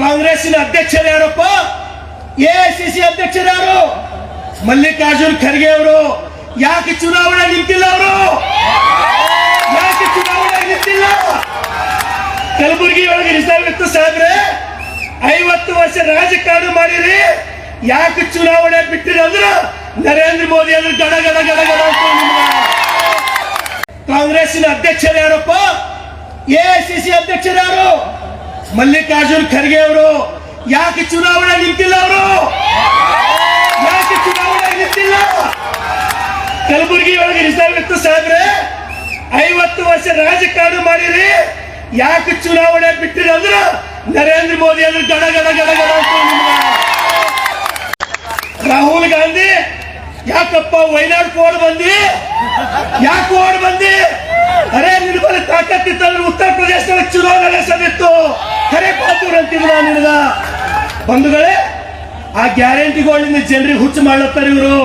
ಕಾಂಗ್ರೆಸ್ಸಿನ ಅಧ್ಯಕ್ಷರು ಯಾರಪ್ಪ? ಎಐಸಿಸಿ ಅಧ್ಯಕ್ಷರು ಯಾರು? ಮಲ್ಲಿಕಾರ್ಜುನ್ ಖರ್ಗೆ ಅವರು. ಯಾಕೆ ಚುನಾವಣೆ ನಿಂತಿಲ್ಲ ಅವರು? ಯಾಕೆ ಚುನಾವಣೆ ನಿಂತಿಲ್ಲ? ಕಲಬುರಗಿ ಒಳಗೆ ನಿಜವಿತ್ತು ಸಾದ್ರೆ ಐವತ್ತು ವರ್ಷ ರಾಜಕಾರಣ ಮಾಡಿರಿ. ಯಾಕೆ ಚುನಾವಣೆ ಬಿಟ್ಟಿರಿ ಅಂದ್ರ ನರೇಂದ್ರ ಮೋದಿ ಅಂದ್ರೆ ಗಡ ಗಡ ಗಡ ಗಡ ಕಾಂಗ್ರೆಸ್ ಅಧ್ಯಕ್ಷರು ಯಾರಪ್ಪ? ಎಐಸಿಸಿ ಅಧ್ಯಕ್ಷರು ಯಾರು? ಮಲ್ಲಿಕಾರ್ಜುನ್ ಖರ್ಗೆ ಅವರು, ಯಾಕೆ ಚುನಾವಣೆ ನಿಂತಿಲ್ಲ ಅವರು? ಯಾಕೆ ಚುನಾವಣೆ ನಿಂತಿಲ್ಲ? ಕಲಬುರಗಿ ಒಳಗೆ ಇತ್ತು ಸಾಹೇಬ್ರೆ. ಐವತ್ತು ವರ್ಷ ರಾಜಕಾರಣ ಮಾಡಿರಿ. ಯಾಕೆ ಚುನಾವಣೆ ಬಿಟ್ಟಿರಿ ಅಂದ್ರೆ ನರೇಂದ್ರ ಮೋದಿ ಅಂದ್ರೆ ಗಡ ಗಡ ಗಡ ಗಡ. ರಾಹುಲ್ ಗಾಂಧಿ, ಯಾಕಪ್ಪ ವೈನಾಡ್ ಕೋಡ್ ಬಂದಿ? ಯಾಕೆ ಓಡ್ ಬಂದಿ? ಅರೆ ತಾಕತ್ತಿತ್ತು ತಾಕತ್ತಿತ್ತಂದ್ರೆ ಉತ್ತರ ಪ್ರದೇಶದಲ್ಲಿ ಚುನಾವಣೆ ನಡೆಸದಿತ್ತು. ಖರೆ ಬಹದ್ದೂರ್ ಅಂತಿದ್ರು ನಿನಗ ಬಂಧುಗಳೇ ಆ ಗ್ಯಾರಂಟಿಗಳಿಂದ ಜನರಿಗೆ ಹುಚ್ಚು ಮಾಡ್ಲತ್ತಾರ ಇವರು.